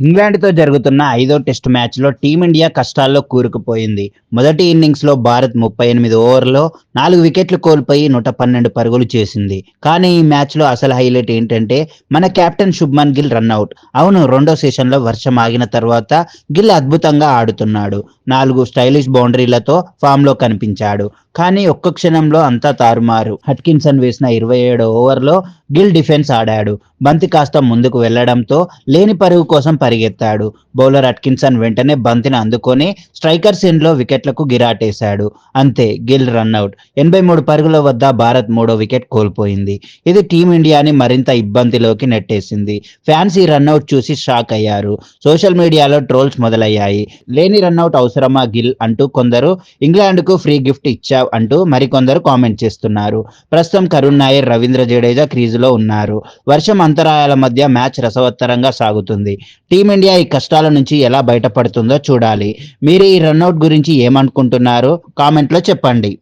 ఇంగ్లాండ్తో జరుగుతున్న ఐదో టెస్ట్ మ్యాచ్లో టీమిండియా కష్టాల్లో కూరుకుపోయింది. మొదటి ఇన్నింగ్స్లో భారత్ ముప్పై ఎనిమిది ఓవర్లో నాలుగు వికెట్లు కోల్పోయి నూట పన్నెండు పరుగులు చేసింది. కానీ ఈ మ్యాచ్లో అసలు హైలైట్ ఏంటంటే మన కెప్టెన్ శుభ్మన్ గిల్ రన్అట్ అవును రెండో సెషన్లో వర్షం ఆగిన తర్వాత గిల్ అద్భుతంగా ఆడుతున్నాడు. నాలుగు స్టైలిష్ బౌండరీలతో ఫామ్లో కనిపించాడు. కానీ ఒక్క క్షణంలో అంతా తారుమారు. హట్కిన్సన్ వేసిన ఇరవై ఏడో ఓవర్లో గిల్ డిఫెన్స్ ఆడాడు. బంతి కాస్త ముందుకు వెళ్ళడంతో లేని పరుగు కోసం పరిగెత్తాడు. బౌలర్ అట్కిన్సన్ వెంటనే బంతిని అందుకొని స్ట్రైకర్స్ సీన్లో వికెట్లకు గిరాటేశాడు. అంతే గిల్ రన్అట్ ఎనభై మూడు పరుగుల వద్ద భారత్ మూడో వికెట్ కోల్పోయింది. ఇది టీమిండియాని మరింత ఇబ్బందిలోకి నెట్టేసింది. ఫ్యాన్స్ ఈ రన్అట్ చూసి షాక్ అయ్యారు. సోషల్ మీడియాలో ట్రోల్స్ మొదలయ్యాయి. లేని రన్అట్ అవసరమా గిల్ అంటూ కొందరు ఇంగ్లాండ్కు ఫ్రీ గిఫ్ట్ అంటూ మరికొందరు కామెంట్ చేస్తున్నారు. ప్రస్తుతం కరుణ్ నాయర్ రవీంద్ర జడేజా క్రీజులో ఉన్నారు. వర్షం అంతరాయాల మధ్య మ్యాచ్ రసవత్తరంగా సాగుతుంది. టీమిండియా ఈ కష్టాల నుంచి ఎలా బయటపడుతుందో చూడాలి. మీరు ఈ రన్అట్ గురించి ఏమనుకుంటున్నారు? కామెంట్లో చెప్పండి.